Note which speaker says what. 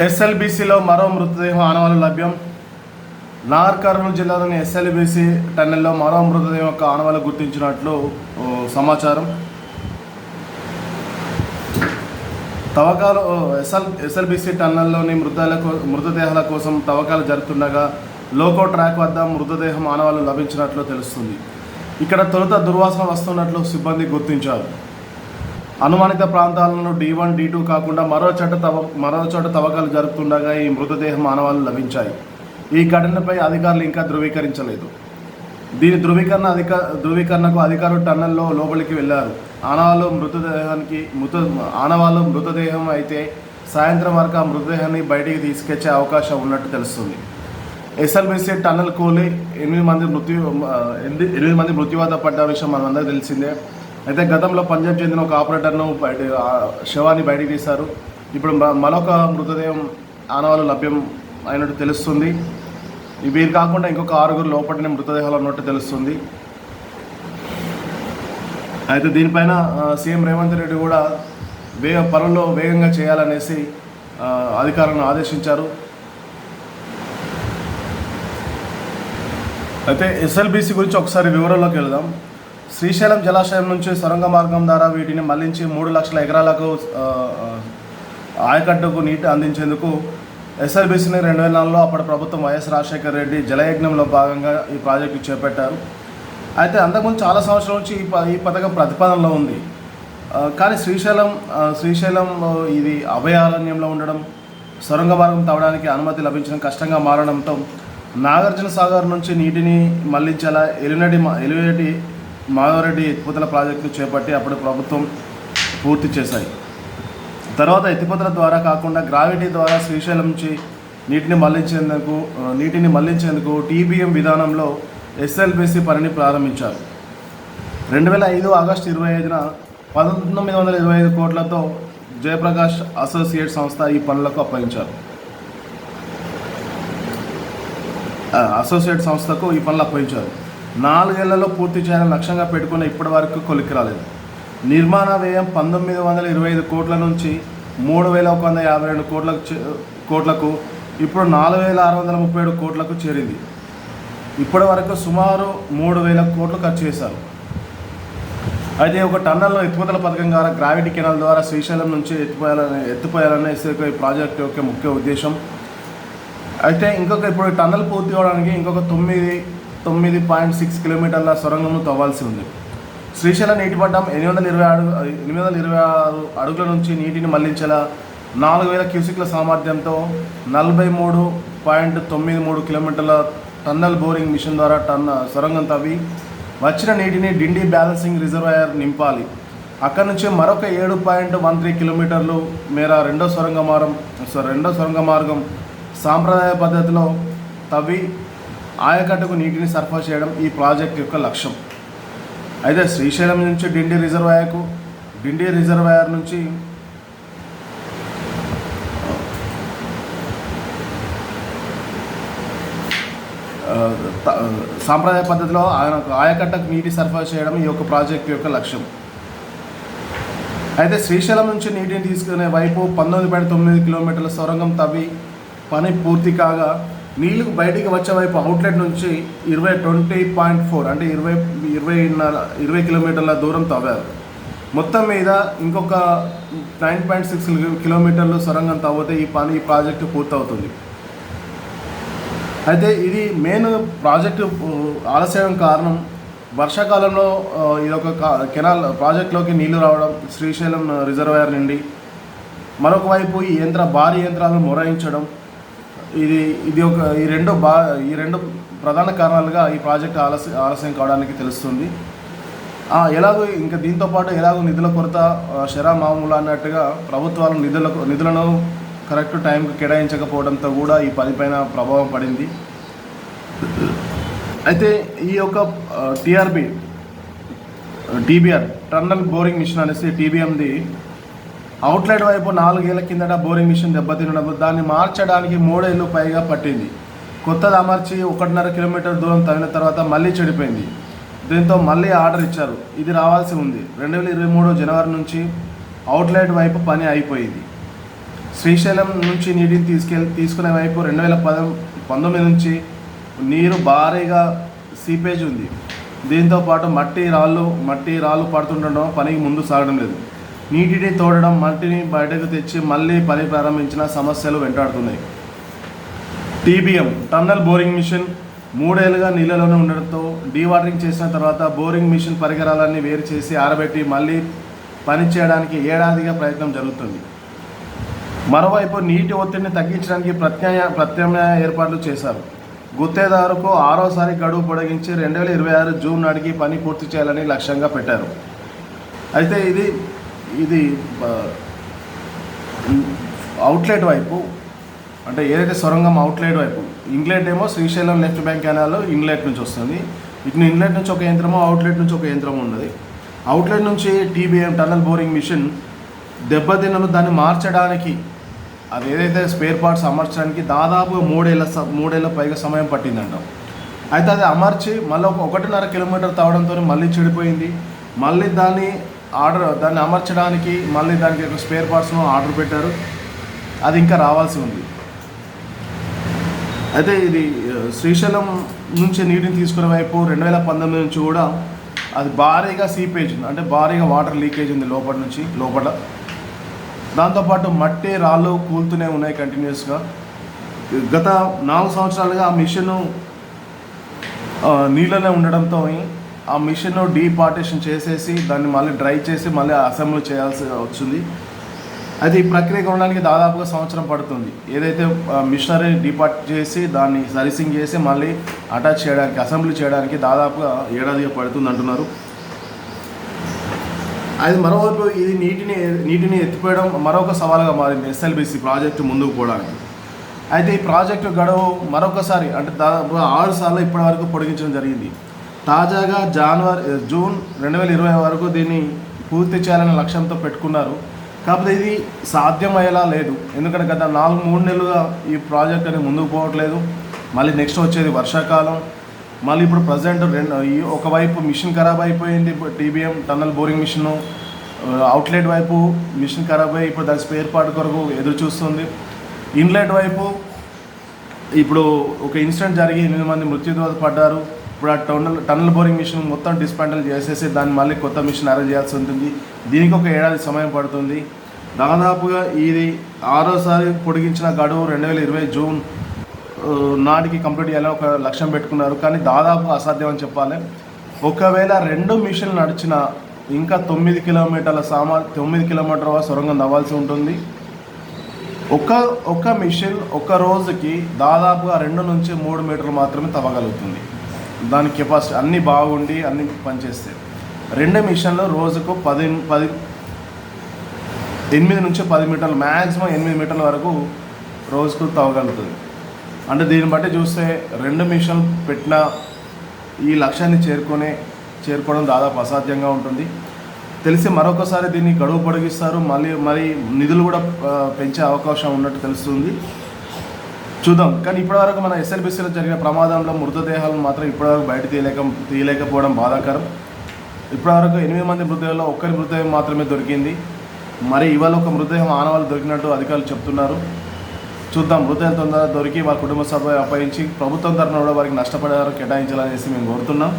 Speaker 1: ఎస్ఎల్బీసీలో మరో మృతదేహం ఆనవాలు లభ్యం. నార్ కర్నూలు జిల్లాలోని ఎస్ఎల్బీసీ టన్నెల్లో మరో మృతదేహం యొక్క ఆనవాలు గుర్తించినట్లు సమాచారం. తవ్వకాలు ఎస్ఎల్ ఎస్ఎల్బీసీ టన్నెల్లోని మృతదేహాల కో- మృతదేహాల కోసం తవ్వకాలు జరుగుతుండగా లోకో ట్రాక్ వద్ద మృతదేహం ఆనవాలు లభించినట్లు తెలుస్తుంది. ఇక్కడ తొలుత దుర్వాసన వస్తున్నట్లు సిబ్బంది గుర్తించారు. అనుమానిత ప్రాంతాలను డి వన్ డి టూ కాకుండా మరో చోట తవ మరో చోట తవ్వకాలు జరుగుతుండగా ఈ మృతదేహం ఆనవాళ్ళు లభించాయి. ఈ ఘటనపై అధికారులు ఇంకా ధృవీకరించలేదు. దీని ధృవీకరణ అధిక ధృవీకరణకు అధికారులు టన్నెల్లో లోపలికి వెళ్ళారు. ఆనవాళ్ళు మృతదేహానికి మృత ఆనవాళ్ళు మృతదేహం అయితే సాయంత్రం వరకు ఆ మృతదేహాన్ని బయటికి తీసుకొచ్చే అవకాశం ఉన్నట్టు తెలుస్తుంది. ఎస్ఎల్బిసి టన్నెల్ కూలి ఎనిమిది మంది మృత్యు ఎనిమిది ఎనిమిది మంది మృత్యువాత పడ్డ విషయం మనందరికీ తెలిసిందే. అయితే గతంలో పంజాబ్ చెందిన ఒక ఆపరేటర్ను బయట శవాన్ని బయటికి తీశారు. ఇప్పుడు మ- మరొక మృతదేహం ఆనవాళ్ళు లభ్యం అయినట్టు తెలుస్తుంది. వీరు కాకుండా ఇంకొక ఆరుగురు లోపలనే మృతదేహాలు ఉన్నట్టు తెలుస్తుంది. అయితే దీనిపైన సీఎం రేవంత్ రెడ్డి కూడా వేగ పనుల్లో వేగంగా చేయాలనేసి అధికారులను ఆదేశించారు. అయితే ఎస్ఎల్బీసీ గురించి ఒకసారి వివరంలోకి వెళదాం. శ్రీశైలం జలాశయం నుంచి సొరంగ మార్గం ద్వారా వీటిని మళ్ళించి మూడు లక్షల ఎకరాలకు ఆయకట్టుకు నీటి అందించేందుకు ఎస్ఎల్బీసీని రెండు వేల నాలుగులో అప్పటి ప్రభుత్వం వైఎస్ రాజశేఖర రెడ్డి జలయజ్ఞంలో భాగంగా ఈ ప్రాజెక్టు చేపట్టారు. అయితే అంతకుముందు చాలా సంవత్సరాల నుంచి ఈ ప- ఈ పథకం ప్రతిపాదనలో ఉంది. కానీ శ్రీశైలం శ్రీశైలం ఇది అభయారణ్యంలో ఉండడం సొరంగ మార్గం తవ్వడానికి అనుమతి లభించడం కష్టంగా మారడంతో నాగార్జున సాగర్ నుంచి నీటిని మళ్ళించేలా ఎలినడి ఎలివేటి మాధవరెడ్డి ఎత్తిపోతల ప్రాజెక్టులు చేపట్టి అప్పుడు ప్రభుత్వం పూర్తి చేశాయి. తర్వాత ఎత్తిపోతల ద్వారా కాకుండా గ్రావిటీ ద్వారా శ్రీశైలం నుంచి నీటిని మళ్ళించేందుకు నీటిని మళ్ళించేందుకు టీబీఎం విధానంలో ఎస్ఎల్బిసి పనిని ప్రారంభించారు. రెండు వేల ఐదు ఆగస్టు ఇరవై ఐదున పంతొమ్మిది వందల ఇరవై ఐదు కోట్లతో జయప్రకాష్ అసోసియేట్ సంస్థ ఈ పనులకు అప్పగించారు. అసోసియేట్ సంస్థకు ఈ పనులు అప్పగించారు. నాలుగేళ్ళలో పూర్తి చేయాలని లక్ష్యంగా పెట్టుకున్న ఇప్పటి వరకు కొలిక్కి రాలేదు. నిర్మాణ వ్యయం పంతొమ్మిది వందల ఇరవై ఐదు కోట్ల నుంచి మూడు వేల ఒక వంద యాభై రెండు కోట్లకు చే- కోట్లకు ఇప్పుడు నాలుగు వేల ఆరు వందల ముప్పై ఏడు కోట్లకు చేరింది. ఇప్పటి వరకు సుమారు మూడు వేల కోట్లు ఖర్చు చేశారు. అయితే ఒక టన్నల్లో ఎత్తుపోతల పథకం ద్వారా గ్రావిటీ కెనాల్ ద్వారా శ్రీశైలం నుంచి ఎత్తిపోయాలని ఎత్తిపోయాలనే ఇసుక ఈ ప్రాజెక్ట్ యొక్క ముఖ్య ఉద్దేశం. అయితే ఇంకొక ఇప్పుడు టన్నల్ పూర్తి అవడానికి ఇంకొక తొమ్మిది తొమ్మిది పాయింట్ సిక్స్ కిలోమీటర్ల సొరంగంను తవ్వాల్సి ఉంది. శ్రీశైలం నీటిపడ్డం ఎనిమిది వందల ఇరవై అడుగు ఎనిమిది వందల ఇరవై ఆరు అడుగుల నుంచి నీటిని మళ్ళించేలా నాలుగు వేల క్యూసిక్ల సామర్థ్యంతో నలభై మూడు పాయింట్ తొమ్మిది మూడు కిలోమీటర్ల టన్నల్ బోరింగ్ మిషన్ ద్వారా టన్న సొరంగం తవ్వి వచ్చిన నీటిని డిండి బ్యాలెన్సింగ్ రిజర్వాయర్ నింపాలి. అక్కడ నుంచి మరొక ఏడు పాయింట్ వన్ త్రీ కిలోమీటర్లు మేర రెండో సొరంగ మార్గం సో రెండో సొరంగ మార్గం సాంప్రదాయ పద్ధతిలో తవ్వి ఆయకట్టుకు నీటిని సరఫరా చేయడం ఈ ప్రాజెక్ట్ యొక్క లక్ష్యం. అయితే శ్రీశైలం నుంచి డిండి రిజర్వాయర్కు డిండి రిజర్వాయర్ నుంచి సాంప్రదాయ పద్ధతిలో ఆయనకు ఆయకట్టకు నీటి సరఫరా చేయడం ఈ యొక్క ప్రాజెక్ట్ యొక్క లక్ష్యం. అయితే శ్రీశైలం నుంచి నీటిని తీసుకునే వైపు పంతొమ్మిది పాయింట్ తొమ్మిది కిలోమీటర్ల సొరంగం తవ్వి పని పూర్తి కాగా నీళ్ళు బయటికి వచ్చే వైపు అవుట్లెట్ నుంచి ఇరవై ట్వంటీ పాయింట్ ఫోర్ అంటే ఇరవై ఇరవై ఇరవై కిలోమీటర్ల దూరం తవ్వారు. మొత్తం మీద ఇంకొక నైన్ పాయింట్ సిక్స్ కిలోమీటర్లు సొరంగం తవ్వితే ఈ పని ఈ ప్రాజెక్టు పూర్తవుతుంది. అయితే ఇది మెయిన్ ప్రాజెక్టు ఆలస్యం కారణం. వర్షాకాలంలో ఇదొక కెనాల్ ప్రాజెక్టులోకి నీళ్ళు రావడం శ్రీశైలం రిజర్వాయర్ నుండి. మరొక వైపు ఈ యంత్ర భారీ యంత్రాలను మొరాయించడం ఇది ఇది ఒక ఈ రెండు బా ఈ రెండు ప్రధాన కారణాలుగా ఈ ప్రాజెక్ట్ ఆలస్య ఆలస్యం కావడానికి తెలుస్తుంది. ఎలాగో ఇంకా దీంతో పాటు ఎలాగో నిధుల కొరత షరా శరా మామూలు అన్నట్టుగా ప్రభుత్వాలు నిధులకు నిధులను కరెక్ట్ టైంకి కేటాయించకపోవడంతో కూడా ఈ పనిపైన ప్రభావం పడింది. అయితే ఈ యొక్క TRB TBR tunnel boring machine అనేసి టీబీఎంది అవుట్లెట్ వైపు నాలుగేళ్ళ కిందట బోరింగ్ మిషన్ దెబ్బతినడంతో దాన్ని మార్చడానికి మూడేళ్ళు పైగా పట్టింది. కొత్తది అమర్చి ఒకటిన్నర కిలోమీటర్ దూరం తగిన తర్వాత మళ్ళీ చెడిపోయింది. దీంతో మళ్ళీ ఆర్డర్ ఇచ్చారు. ఇది రావాల్సి ఉంది. రెండు వేల ఇరవై మూడు జనవరి నుంచి అవుట్లెట్ వైపు పని అయిపోయింది. శ్రీశైలం నుంచి నీటిని తీసుకెళ్ళి తీసుకునే వైపు రెండు వేల పద పంతొమ్మిది నుంచి నీరు భారీగా సీపేజ్ ఉంది. దీంతో పాటు మట్టి రాళ్ళు మట్టి రాళ్ళు పడుతుండడం పనికి ముందు సాగడం లేదు. నీటిని తోడడం మట్టిని బయటకు తెచ్చి మళ్ళీ పని ప్రారంభించిన సమస్యలు వెంటాడుతున్నాయి. టీబీఎం టన్నల్ బోరింగ్ మిషన్ మూడేళ్ళుగా నీళ్ళలోనే ఉండడంతో డీవాటరింగ్ చేసిన తర్వాత బోరింగ్ మిషన్ పరికరాలన్నీ వేరు చేసి ఆరబెట్టి మళ్ళీ పని చేయడానికి ఏడాదిగా ప్రయత్నం జరుగుతుంది. మరోవైపు నీటి ఒత్తిడిని తగ్గించడానికి ప్రత్యామ్నాయ ప్రత్యామ్నాయ ఏర్పాట్లు చేశారు. గుత్తేదారుకు ఆరోసారి గడువు పొడిగించి రెండు వేల ఇరవై ఆరు జూన్ నాటికి పని పూర్తి చేయాలని లక్ష్యంగా పెట్టారు. అయితే ఇది ఇది అవుట్లెట్ వైపు అంటే ఏదైతే సొరంగం అవుట్లెట్ వైపు ఇన్లెట్ ఏమో Srisailam left bank canal inlet నుంచి వస్తుంది. ఇటు ఇన్లెట్ నుంచి ఒక యంత్రము అవుట్లెట్ నుంచి ఒక యంత్రం ఉన్నది. అవుట్లెట్ నుంచి టీబీఎం టనల్ బోరింగ్ మిషన్ దెబ్బతిన్నను దాన్ని మార్చడానికి అది ఏదైతే స్పేర్ పార్ట్స్ అమర్చడానికి దాదాపు మూడేళ్ళ స- మూడేళ్ళ పైగా సమయం పట్టిందంట. అయితే అది అమర్చి మళ్ళీ ఒక ఒకటిన్నర కిలోమీటర్ తవ్వడంతో మళ్ళీ చెడిపోయింది. మళ్ళీ దాన్ని ఆర్డర్ దాన్ని అమర్చడానికి మళ్ళీ దానికి ఒక స్పేర్ పార్ట్స్ను ఆర్డర్ పెట్టారు. అది ఇంకా రావాల్సి ఉంది. అయితే ఇది శ్రీశైలం నుంచి నీటిని తీసుకునే వైపు రెండు వేల పంతొమ్మిది నుంచి కూడా అది భారీగా సీపేజ్ ఉంది. అంటే భారీగా వాటర్ లీకేజ్ ఉంది లోపల నుంచి లోపల. దాంతోపాటు మట్టి రాళ్ళు కూలుతూనే ఉన్నాయి కంటిన్యూస్గా గత నాలుగు సంవత్సరాలుగా ఆ మిషన్ నీళ్ళనే ఉండడంతో ఆ మిషన్ డీపార్టేషన్ చేసేసి దాన్ని మళ్ళీ డ్రై చేసి మళ్ళీ అసెంబ్లీ చేయాల్సి వచ్చింది. అది ఈ ప్రక్రియ కొనడానికి దాదాపుగా సంవత్సరం పడుతుంది. ఏదైతే మిషనరీ డిపార్ట్ చేసి దాన్ని సర్వీసింగ్ చేసి మళ్ళీ అటాచ్ చేయడానికి అసెంబ్లీ చేయడానికి దాదాపుగా ఏడాదిగా పడుతుంది అంటున్నారు. అది మరోవైపు ఇది నీటిని నీటిని ఎత్తిపోయడం మరొక సవాలుగా మారింది ఎస్ఎల్బిసి ప్రాజెక్టు ముందుకు పోవడానికి. అయితే ఈ ప్రాజెక్టు గడువు మరొకసారి అంటే దాదాపుగా ఆరు సార్లు ఇప్పటివరకు పొడిగించడం జరిగింది. తాజాగా జనవరి జూన్ రెండు వేల ఇరవై వరకు దీన్ని పూర్తి చేయాలనే లక్ష్యంతో పెట్టుకున్నారు. కాకపోతే ఇది సాధ్యమయ్యేలా లేదు. ఎందుకంటే గత నాలుగు మూడు నెలలుగా ఈ ప్రాజెక్ట్ అనేది ముందుకు పోవట్లేదు. మళ్ళీ నెక్స్ట్ వచ్చేది వర్షాకాలం. మళ్ళీ ఇప్పుడు ప్రజెంట్ రెండు ఈ ఒకవైపు మిషన్ ఖరాబ్ అయిపోయింది TBM tunnel boring machine outlet వైపు మిషన్ ఖరాబ్ అయ్యి ఇప్పుడు దాని స్పేర్ పార్ట్ కొరకు ఎదురు చూస్తుంది. ఇన్లెట్ వైపు ఇప్పుడు ఒక ఇన్సిడెంట్ జరిగి ఎనిమిది మంది మృత్యుదోత పడ్డారు ఇప్పుడు ఆ టన్నల్ టన్నల్ బోరింగ్ మిషన్ మొత్తం డిస్పాంటల్ చేసేసి దాన్ని మళ్ళీ కొత్త మిషన్ అరేంజ్ చేయాల్సి ఉంటుంది. దీనికి ఒక ఏడాది సమయం పడుతుంది. దాదాపుగా ఇది ఆరోసారి పొడిగించిన గడువు రెండు వేల ఇరవై జూన్ నాటికి కంప్లీట్ చేయాలని ఒక లక్ష్యం పెట్టుకున్నారు. కానీ దాదాపు అసాధ్యం అని చెప్పాలి. ఒకవేళ రెండు మిషన్లు నడిచిన ఇంకా తొమ్మిది కిలోమీటర్ల సామా తొమ్మిది కిలోమీటర్ల సొరంగం తవ్వాల్సి ఉంటుంది. ఒక ఒక మిషన్ ఒక రోజుకి దాదాపుగా రెండు నుంచి మూడు మీటర్లు మాత్రమే తవ్వగలుగుతుంది. దాని కెపాసిటీ అన్నీ బాగుండి అన్ని పనిచేస్తాయి. రెండు మిషన్లు రోజుకు పది పది ఎనిమిది నుంచి పది మీటర్లు మ్యాక్సిమం ఎనిమిది మీటర్ల వరకు రోజుకు తవ్వగలుగుతుంది అంటే దీన్ని బట్టి చూస్తే రెండు మిషన్లు పెట్టిన ఈ లక్ష్యాన్ని చేరుకునే చేరుకోవడం దాదాపు అసాధ్యంగా ఉంటుంది. తెలిసి మరొకసారి దీన్ని గడువు పొడిగిస్తారు. మళ్ళీ మరి నిధులు కూడా పెంచే అవకాశం ఉన్నట్టు తెలుస్తుంది. చూద్దాం. కానీ ఇప్పటివరకు మన ఎస్ఎల్బిసిలో జరిగిన ప్రమాదంలో మృతదేహాలను మాత్రం ఇప్పటివరకు బయట తీయలేక తీయలేకపోవడం బాధాకరం. ఇప్పటివరకు ఎనిమిది మంది మృతదేహాల్లో ఒక్కరి మృతదేహం మాత్రమే దొరికింది. మరి ఇవాళ ఒక మృతదేహం ఆనవాళ్ళు దొరికినట్టు అధికారులు చెప్తున్నారు. చూద్దాం. మృతదేహం తొందరగా దొరికి వారి కుటుంబ సభ్యులు అప్పగించి ప్రభుత్వం తరఫున కూడా వారికి నష్టపడేవారు కేటాయించాలనేసి మేము కోరుతున్నాం.